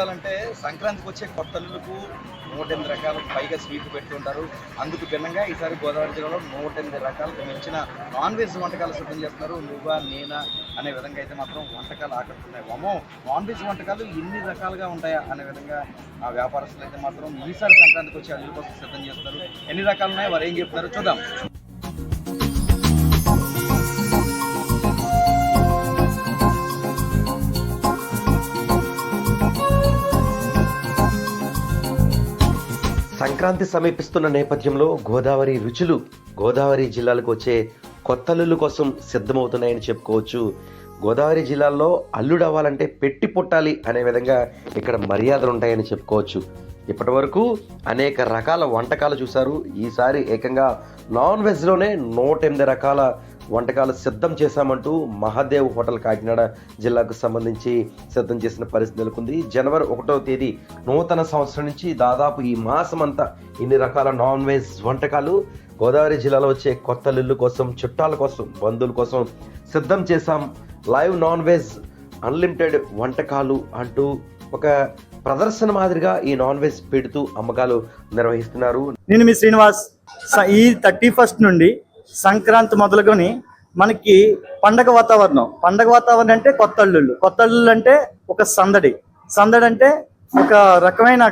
వచ్చే కొత్త అల్లులకు నూట ఎనిమిది రకాల పైగా స్వీట్లు పెట్టి ఉంటారు. అందుకు భిన్నంగా ఈసారి గోదావరి జిల్లాలో నూట ఎనిమిది రకాలకు మించిన నాన్ వెజ్ వంటకాలు సిద్ధం చేస్తున్నారు. నువ్వా నేనా అనే విధంగా అయితే మాత్రం వంటకాలు ఆకడుతున్నాయి అమ్మో నాన్ వెజ్ వంటకాలు ఎన్ని రకాలుగా ఉంటాయా అనే విధంగా ఆ వ్యాపారస్తులు అయితే మాత్రం ఈసారి సంక్రాంతికి వచ్చి అల్లుల కోసం సిద్ధం చేస్తారు ఎన్ని రకాలు ఉన్నాయి వారు ఏం చెప్తారో చూద్దాం. సంక్రాంతి సమీపిస్తున్న నేపథ్యంలో గోదావరి రుచులు గోదావరి జిల్లాలకు వచ్చే కొత్త అల్లుల కోసం సిద్ధమవుతున్నాయని చెప్పుకోవచ్చు. గోదావరి జిల్లాలో అల్లుడు అవ్వాలంటే పెట్టి పుట్టాలి అనే విధంగా ఇక్కడ మర్యాదలు ఉంటాయని చెప్పుకోవచ్చు. ఇప్పటి వరకు అనేక రకాల వంటకాలు చూశారు. ఈసారి ఏకంగా నాన్ వెజ్లోనే నూట ఎనిమిది రకాల వంటకాలు సిద్ధం చేశామంటూ మహాదేవ్ హోటల్ కాకినాడ జిల్లాకు సంబంధించి సిద్ధం చేసిన పరిస్థితి నెలకొంది. జనవరి ఒకటవ తేదీ నూతన సంవత్సరం నుంచి దాదాపు ఈ మాసం అంతా ఇన్ని రకాల నాన్ వెజ్ వంటకాలు గోదావరి జిల్లాలో వచ్చే కొత్త లిల్లు కోసం చుట్టాల కోసం బంధువుల కోసం సిద్ధం చేశాం. లైవ్ నాన్ వెజ్ అన్లిమిటెడ్ వంటకాలు అంటూ ఒక ప్రదర్శన మాదిరిగా ఈ నాన్ వెజ్ పెడుతూ అమ్మకాలు నిర్వహిస్తున్నారు. నేను మీ శ్రీనివాస్. ఈ థర్టీ ఫస్ట్ నుండి సంక్రాంతి మొదలుకొని మనకి పండగ వాతావరణం. పండగ వాతావరణం అంటే కొత్త అల్లుళ్ళు కొత్త అల్లుళ్ళు అంటే ఒక సందడి. సందడి అంటే ఒక రకమైన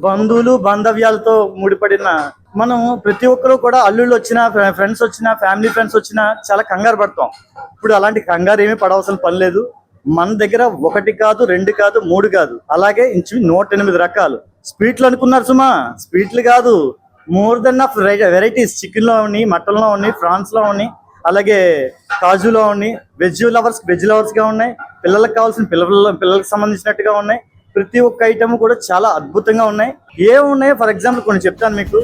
బంధువులు బాంధవ్యాలతో ముడిపడిన మనం ప్రతి ఒక్కరు కూడా అల్లుళ్ళు వచ్చినా ఫ్రెండ్స్ వచ్చినా ఫ్యామిలీ ఫ్రెండ్స్ వచ్చినా చాలా కంగారు పడతాం. ఇప్పుడు అలాంటి కంగారు ఏమీ పడవలసిన పని లేదు. మన దగ్గర ఒకటి కాదు రెండు కాదు మూడు కాదు. అలాగే ఇంచు నూట ఎనిమిది రకాలు. స్వీట్లు అనుకున్నారు సుమా? స్వీట్లు కాదు. మోర్ దెన్ ఆఫ్ వెరైటీస్ చికెన్లో ఉన్నాయి మటన్లో ఉన్నాయి ఫ్రాన్స్లో ఉన్నాయి అలాగే కాజులో ఉన్నాయి వెజ్ లవర్స్ వెజ్ లవర్స్గా ఉన్నాయి పిల్లలకు కావాల్సిన పిల్లల పిల్లలకు సంబంధించినట్టుగా ఉన్నాయి. ప్రతి ఒక్క ఐటమ్ కూడా చాలా అద్భుతంగా ఉన్నాయి. ఏమున్నాయో ఫర్ ఎగ్జాంపుల్ కొన్ని చెప్తాను మీకు.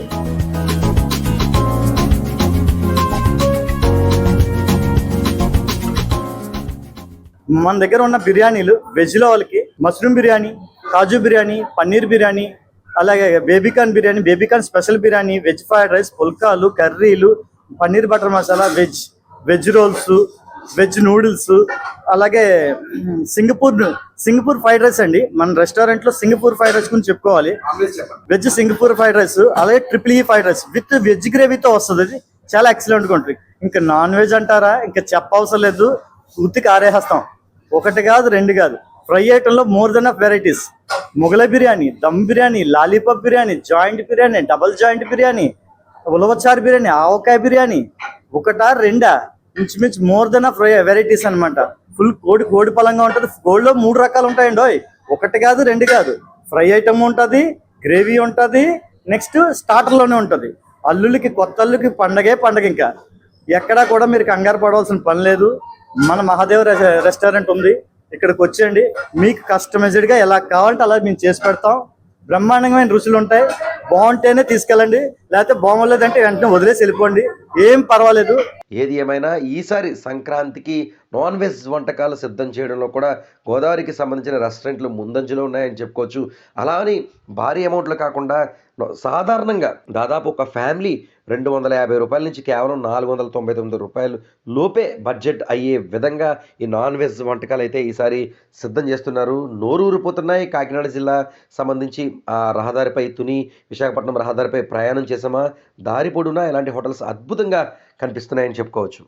మన దగ్గర ఉన్న బిర్యానీలు వెజ్లో వాళ్ళకి మష్రూమ్ బిర్యానీ కాజు బిర్యానీ పన్నీర్ బిర్యానీ అలాగే baby corn biryani baby corn special biryani veg fried rice పుల్కాలు కర్రీలు paneer butter masala veg veg rolls veg noodles అలాగే సింగపూర్ సింగపూర్ ఫ్రైడ్ రైస్ అండి. మన రెస్టారెంట్లో సింగపూర్ ఫ్రైడ్ రైస్ గురించి చెప్పుకోవాలి. వెజ్ సింగపూర్ ఫ్రైడ్ రైస్ అలాగే ట్రిపుల్ ఈ ఫ్రైడ్ రైస్. విత్ వెజ్ గ్రేవీతో వస్తుంది అది. చాలా ఎక్సలెంట్గా ఉంటుంది. ఇంకా నాన్ వెజ్ అంటారా? ఇంకా చెప్పవసరం లేదు. ఉత్తికి ఆరేస్తాం ఒకటి కాదు రెండు కాదు. Fry ఐటెంలో more than of varieties. Mughlai biryani dum biryani lollipop biryani joint biryani double joint biryani ulavacharu biryani avakaya biryani ఒకటా రెండా? ఇంచుమించు మోర్ దెన్ ఆఫ్ వెరైటీస్ అన్నమాట. ఫుల్ కోడి కోడి పలంగా ఉంటుంది. కోడిలో మూడు రకాలు ఉంటాయండి ఓయ్. ఒకటి కాదు రెండు కాదు. ఫ్రై ఐటమ్ ఉంటుంది గ్రేవీ ఉంటుంది నెక్స్ట్ స్టార్టర్లోనే ఉంటుంది. అల్లులకి కొత్త అల్లుకి పండగే పండగ ఇంకా. ఎక్కడా కూడా మీరు కంగారు పడవలసిన పని లేదు. మన మహాదేవ్ రె- రెస్టారెంట్ ఉంది. ఇక్కడికి వచ్చేయండి. మీకు కస్టమైజ్డ్గా ఎలా కావాలంటే అలా మేము చేసి పెడతాం. బ్రహ్మాండమైన రుచులు ఉంటాయి బాగుంటేనే తీసుకెళ్ళండి. లేకపోతే బాగోలేదంటే వెంటనే వదిలేసి వెళ్ళిపోండి. ఏం పర్వాలేదు. ఏది ఏమైనా ఈసారి సంక్రాంతికి నాన్ వెజ్ వంటకాలు సిద్ధం చేయడంలో కూడా గోదావరికి సంబంధించిన రెస్టారెంట్లు ముందంజలో ఉన్నాయని చెప్పుకోవచ్చు. అలా అని భారీ అమౌంట్లు కాకుండా సాధారణంగా దాదాపు ఒక ఫ్యామిలీ రెండు వందల యాభై రూపాయల నుంచి కేవలం నాలుగు వందల తొంభై తొమ్మిది రూపాయలు లోపే బడ్జెట్ అయ్యే విధంగా ఈ నాన్ వెజ్ వంటకాలు అయితే ఈసారి సిద్ధం చేస్తున్నారు. నోరూరిపోతున్నాయి కాకినాడ జిల్లా సంబంధించి ఆ రహదారిపై తుని విశాఖపట్నం రహదారిపై ప్రయాణం ప్రదేశమా దారి పొడునా? ఇలాంటి హోటల్స్ అద్భుతంగా కనిపిస్తున్నాయని చెప్పుకోవచ్చు.